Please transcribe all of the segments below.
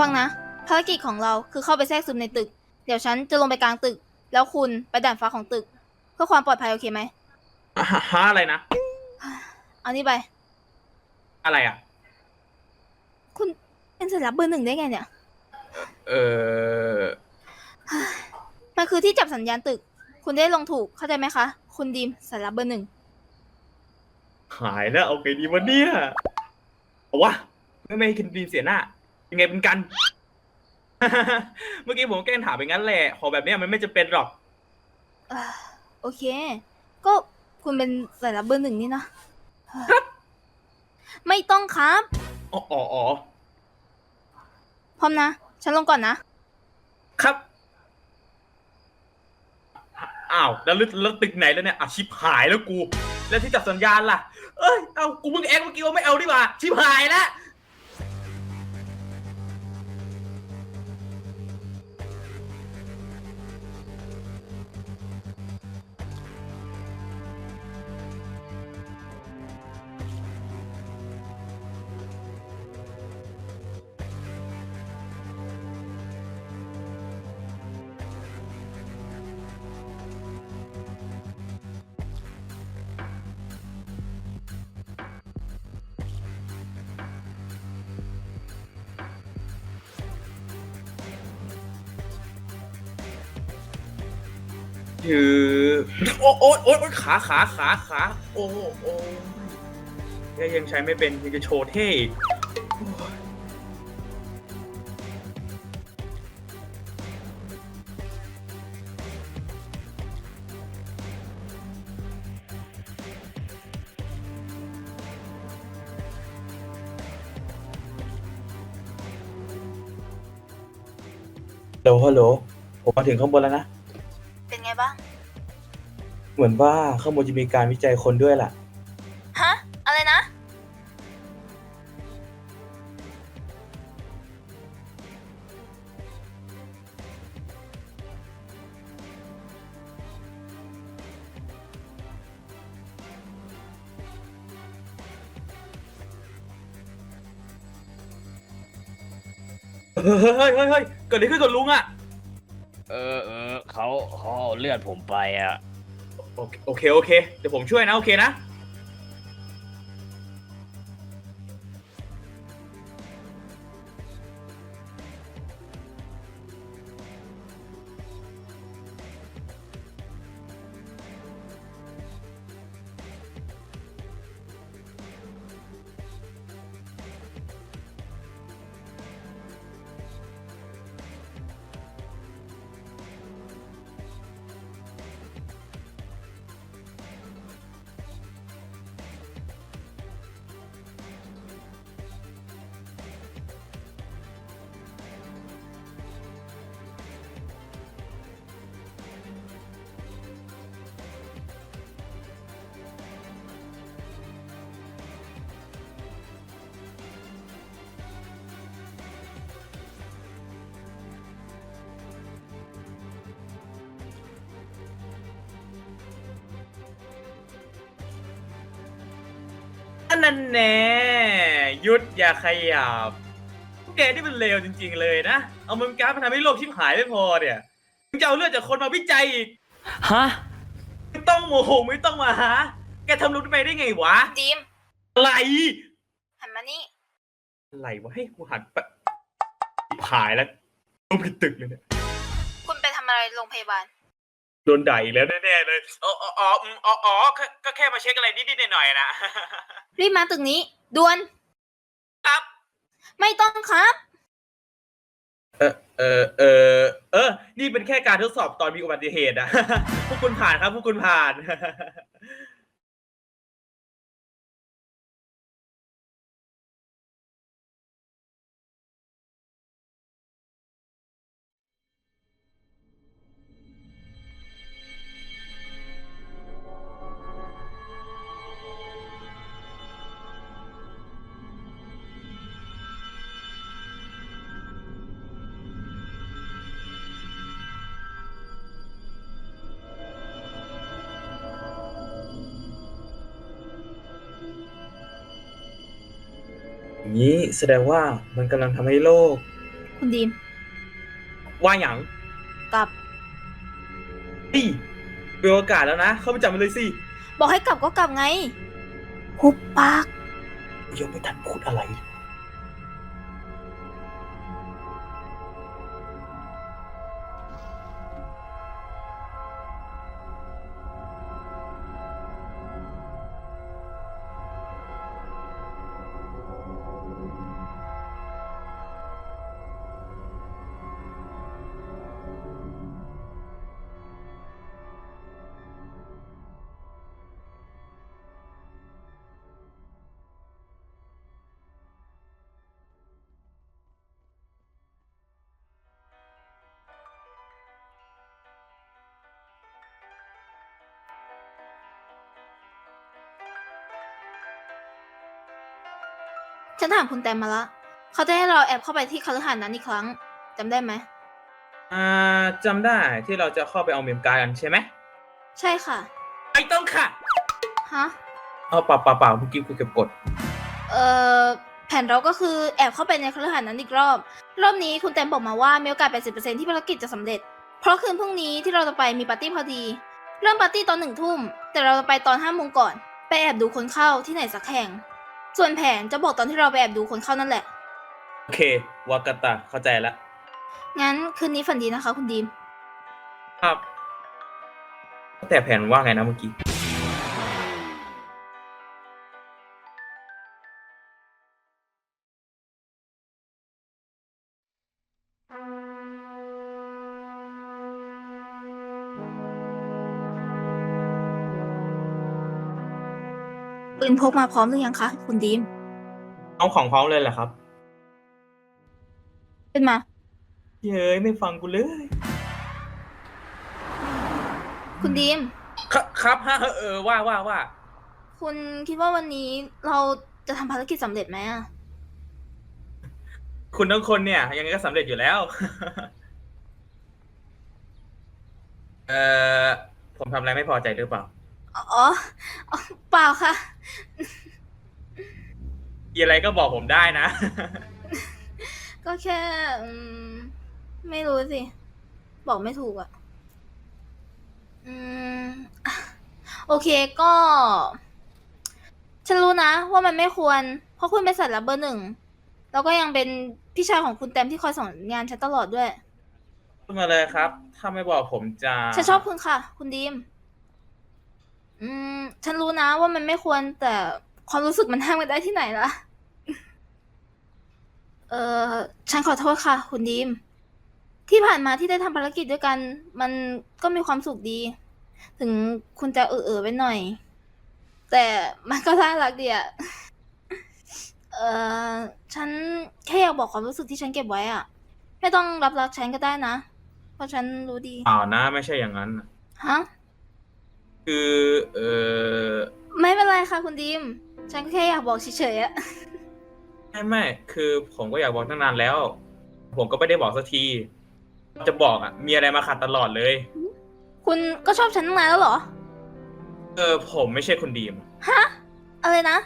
ฟังนะ ภารกิจของเราคือเข้าไปแทรกซึมในตึก เดี๋ยวฉันจะลงไปกลางตึก แล้วคุณไปด่านฟ้าของตึก เพื่อความปลอดภัยโอเคไหมอะฮะฮะอะไรนะ เอานี่ไป อะไรอะ คุณเป็นสายลับเบอร์หนึ่งได้ไงเนี่ย เออมันคือที่จับสัญญาณตึก คุณได้ลงถูกเข้าใจไหมคะ คุณดีมสายลับเบอร์หนึ่ง หายแล้วเอาไงดีวะเนี่ยเอาวะไม่ไม่ให้คินดีเสียหน้า ยังไงเป็นกัน เมื่อกี้ผมแกล้งถามไปงั้นแหละของแบบเนี้ยมันไม่จะเป็นหรอก อ่าโอเค ก็คุณเป็นสายลับเบอร์หนึ่งนี่นะ ไม่ต้องครับ อ๋ออ๋ออ๋อพร้อมนะ ฉันลงก่อนนะ ครับ อ้าว แล้วลึกแล้วตึกไหนแล้วเนี่ยอะชิบหายแล้วกู แล้วที่จับสัญญาณล่ะ เอ้ย เอากูมึงแอกเมื่อกี้ว่าไม่เอาดีกว่า ชิบหายแล้ว คือโอ้โอ้โอ้ขาขาขาขาโอ้โอ้ยยังใช้ไม่เป็นยังจะโชว์เท่อีกโอ้ยฮัลโหลฮัลโหลผมมาถึงข้างบนแล้วนะ เหมือนว่าข้างบนจะมีการวิจัยคนด้วยล่ะ ฮะ อะไรนะ เฮ้ยเฮ้ยเฮ้ยเฮ้ยเกิดอะไรขึ้นกับลุงอะเออเออเขาเขาเอาเลือดผมไปอะ โอเคโอเค เดี๋ยวผมช่วยนะ โอเคนะ นนั้นแน่หยุดอย่าขยับพวกแกนี่มันเลวจริง ๆ เลยนะ เอามึงการดมาทำให้โลกชิบหายไม่พอเนี่ยมึงจะเอาเลือดจากคนมาวิจัยอีกฮะ ไม่ต้องโมโหไม่ต้องมาหา แกทำรู้ไปได้ไงวะ ดีมอะไร หันมานี่ อะไรวะให้กูหันไปชิบหายแล้วต้องผิดตึกเลยเนี่ยคุณไปทำอะไรโรงพยาบาล โดนด่าอีกแล้วแน่ๆเลยอ๋ออ๋ออ๋ออืมอ๋ออ๋อแค่ก็แค่มาเช็คอะไรนิดๆหน่อยๆนะ รีบมาตึกนี้ด่วน ครับ ไม่ต้องครับ เออเออเออเออ นี่เป็นแค่การทดสอบตอนมีอุบัติเหตุอะ พวกคุณผ่านครับ พวกคุณผ่าน นี้แสดงว่ามันกำลังทำให้โลก คุณดีมว่าอย่างกลับ นี่เป็นโอกาสแล้วนะ เข้าไปจับมันเลยสิบอกให้กลับก็กลับไง หุบปาก ยังไม่ทันพูดอะไร ฉันถามคุณแตมมาละ เขาจะให้เราแอบเข้าไปที่คฤหาสน์นั้นอีกครั้งจำได้ไหม อ่าจำได้ที่เราจะเข้าไปเอาเมมการ์ดกันใช่ไหมใช่ค่ะ ไม่ต้องค่ะ ฮะ เอาเปล่าเปล่าเปล่าเมื่อกี้กูเก็บกด เอ่อ แผนเราก็คือแอบเข้าไปในคฤหาสน์นั้นอีกรอบ รอบนี้คุณแตมบอกมาว่ามีโอกาส 80%ที่ภารกิจจะสำเร็จ เพราะคืนพรุ่งนี้ที่เราจะไปมีปาร์ตี้พอดี เริ่มปาร์ตี้ตอนหนึ่งทุ่ม แต่เราจะไปตอนห้าโมงก่อน ไปแอบดูคนเข้าที่ไหนสักแห่ง ส่วนแผนจะบอกตอนที่เราไปแอบดูคนเข้านั่นแหละ โอเควากาตาเข้าใจละงั้นคืนนี้ฝันดีนะคะ คุณดีมครับ แต่แผนว่าไงนะเมื่อกี้ ปืนพกมาพร้อมหรือยังคะ คุณดีมเอาของพร้อมเลยแหละครับขึ้นมา เย้ยไม่ฟังกูเลย คุณดีมครับครับฮะเออว่าว่าว่า คุณคิดว่าวันนี้เราจะทำภารกิจสำเร็จไหมอะคุณทั้งคนเนี่ย ยังไงก็สำเร็จอยู่แล้ว เออผมทำอะไรไม่พอใจหรือเปล่า อ๋ออ๋อ เปล่าค่ะ มีอะไรก็บอกผมได้นะ ก็แค่อืมไม่รู้สิ บอกไม่ถูกอะอืมอะโอเคก็ ฉันรู้นะ ว่ามันไม่ควร เพราะคุณเป็นสัตว์รับเบอร์หนึ่ง แล้วก็ยังเป็นพี่ชายของคุณแตมที่คอยสอนงานฉันตลอดด้วย พูดมาเลยครับ ถ้าไม่บอกผมจะฉันชอบคุณค่ะ คุณดีม อืม ฉันรู้นะว่ามันไม่ควรแต่ความรู้สึกมันห้ามกันได้ที่ไหนล่ะ เออฉันขอโทษค่ะ คุณดีม ที่ผ่านมาที่ได้ทำภารกิจด้วยกัน มันก็มีความสุขดี ถึงคุณจะเออเออๆไปหน่อย แต่มันก็น่ารักดีอะเออฉันแค่อยากบอกความรู้สึกที่ฉันเก็บไว้อะไม่ต้องรับรักฉันก็ได้นะ เพราะฉันรู้ดี เปล่านะไม่ใช่อย่างนั้น ฮะ คือเออไม่เป็นไรค่ะคุณดีมฉันก็แค่อยากบอกเฉยๆอะไม่ไม่คือผมก็อยากบอกตั้งนานแล้ว ผมก็ไม่ได้บอกสักที จะบอกอะ มีอะไรมาขัดตลอดเลย คุณก็ชอบฉันตั้งนานแล้วเหรอ เออผมไม่ใช่คุณดีมอะไรนะ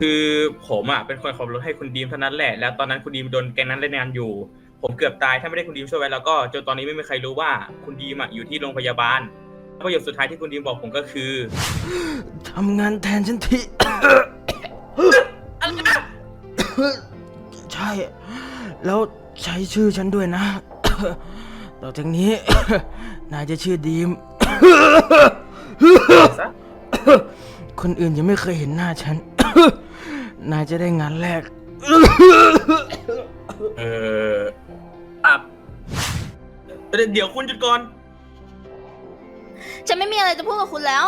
คือผมอะเป็นคนขับรถให้คุณดีมเท่านั้นแหละ แล้วตอนนั้นคุณดีมโดนแก๊งนั้นเล่นงานอยู่ ผมเกือบตายถ้าไม่ได้คุณดีมช่วยไว้แล้วก็จนตอนนี้ไม่มีใครรู้ว่าคุณดีมอะอยู่ที่โรงพยาบาลแล้ว ประโยคสุดท้ายที่คุณดีมบอกผมก็คือ ทำงานแทนฉันทีอะไรนะใช่ แล้วใช้ชื่อฉันด้วยนะ ต่อจากนี้ นายจะชื่อดีมซะคนอื่นยังไม่เคยเห็นหน้าฉัน นายจะได้งานแรก เออครับเดี๋ยวคุณหยุดก่อน ฉันไม่มีอะไรจะพูดกับคุณแล้ว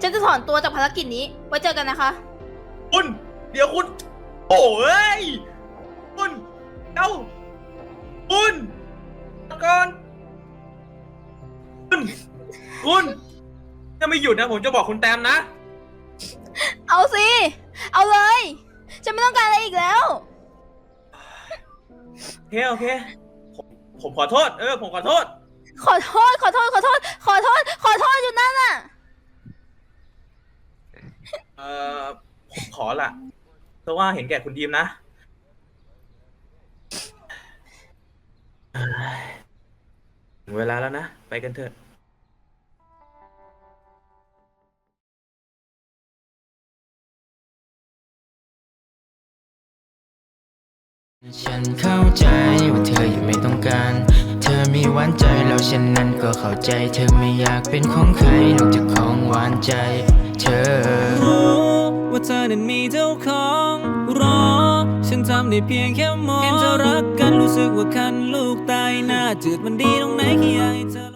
ฉันจะถอนตัวจากภารกิจนี้ ไว้เจอกันนะคะ คุณ เดี๋ยวคุณ โอ้ย คุณเอ้าคุณก่อนคุณคุณถ้าไม่หยุดนะผมจะบอกคุณแตมนะ เอาสิ เอาเลย ฉันไม่ต้องการอะไรอีกแล้ว โอเคโอเค ผมผมขอโทษ เออ ผมขอโทษ ขอโทษ ขอโทษ ขอโทษ ขอโทษ ขอโทษอยู่นั่นน่ะ เออผมขอละเพราะว่าเห็นแก่คุณดีมนะเวลาแล้วนะ ไปกันเถอะ ฉันเข้าใจว่าเธออยังไม่ต้องการ อมีหวานใจแล้วฉันนั้นก็เข้าใจ เธอไม่อยากเป็นของใครนอกจากของหวานใจ เธอ รู้ว่าเธอนั้นมีเจ้าของรอ ฉันทำได้เพียงแค่มอง เห็นเธอรักกันรู้สึกว่าคันลูกตายหน้าจืดมันดีตรงไหนแค่อยากให้เธอ